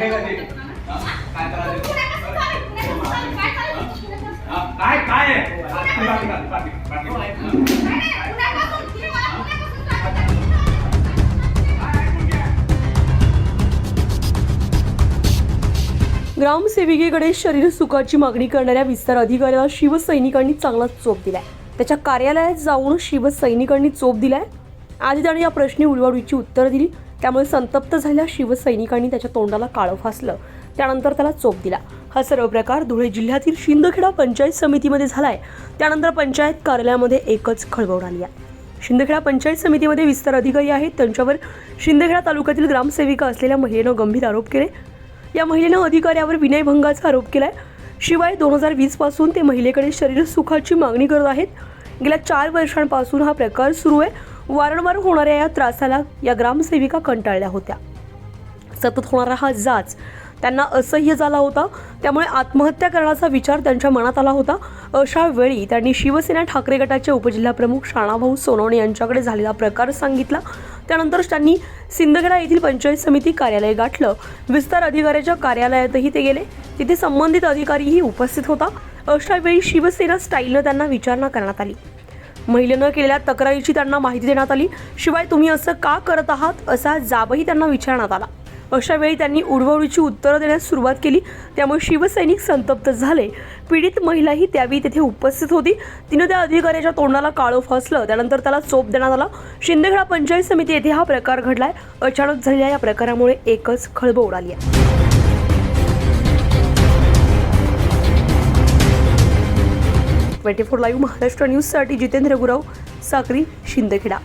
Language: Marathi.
काय काय ग्रामसेविकेकडे शरीर सुखाची मागणी करणाऱ्या विस्तार अधिकाऱ्याला शिवसैनिकांनी चांगलाच चोप दिलाय. त्याच्या कार्यालयात जाऊन शिवसैनिकांनी चोप दिलाय. आधी त्याने या प्रश्नी उलवाडूची उत्तरं दिली. त्यामुळे संतप्त झाल्या शिवसैनिकांनी त्याच्या तोंडाला काळं फासलं. त्यानंतर त्याला चोप दिला. हा सर्व प्रकार धुळे जिल्ह्यातील शिंदखेडा पंचायत समितीमध्ये झालाय. त्यानंतर पंचायत कार्यालयामध्ये एकच खळबळ आली आहे. शिंदखेडा पंचायत समितीमध्ये विस्तार अधिकारी आहेत. त्यांच्यावर शिंदखेडा तालुक्यातील ग्रामसेविका असलेल्या महिलेनं गंभीर आरोप केले. या महिलेनं अधिकाऱ्यावर विनयभंगाचा आरोप केलाय. शिवाय दोन हजार वीसपासून ते महिलेकडे शरीर सुखाची मागणी करत आहेत. गेल्या चार वर्षांपासून हा प्रकार सुरू आहे. वारंवार होणाऱ्या या त्रासाला या ग्रामसेविका कंटाळल्या होत्या. सतत होणारा हा जाच त्यांना असह्य झाला होता. त्यामुळे आत्महत्या करण्याचा विचार त्यांच्या मनात आला होता. अशा वेळी त्यांनी शिवसेना ठाकरे गटाचे उपजिल्हाप्रमुख शाणाभाऊ सोनवणे यांच्याकडे झालेला प्रकार सांगितला. त्यानंतर त्यांनी सिंदगडा येथील पंचायत समिती कार्यालय गाठलं. विस्तार अधिकाऱ्याच्या कार्यालयातही ते गेले. तिथे संबंधित अधिकारीही उपस्थित होता. अशा वेळी शिवसेना स्टाईलनं त्यांना विचारणा करण्यात आली. महिलेनं केलेल्या तक्रारीची त्यांना माहिती देण्यात आली. शिवाय तुम्ही असं का करत आहात? असा जाबही त्यांना विचारण्यात आला. अशा वेळी त्यांनी उडवडीची उत्तरं देण्यास सुरुवात केली. त्यामुळे शिवसैनिक संतप्त झाले. पीडित महिलाही त्यावेळी तेथे उपस्थित होती. तिनं त्या अधिकाऱ्याच्या तोंडाला काळं फासलं. त्यानंतर त्याला चोप देण्यात आला. शिंदेखेडा पंचायत समिती येथे हा प्रकार घडलाय. अचानक झालेल्या या प्रकारामुळे एकच खळबळ उडाली आहे. ट्वेंटी फोर लाईव्ह महाराष्ट्र न्यूजसाठी जितेंद्र गुराव साक्री शिंदखेडा.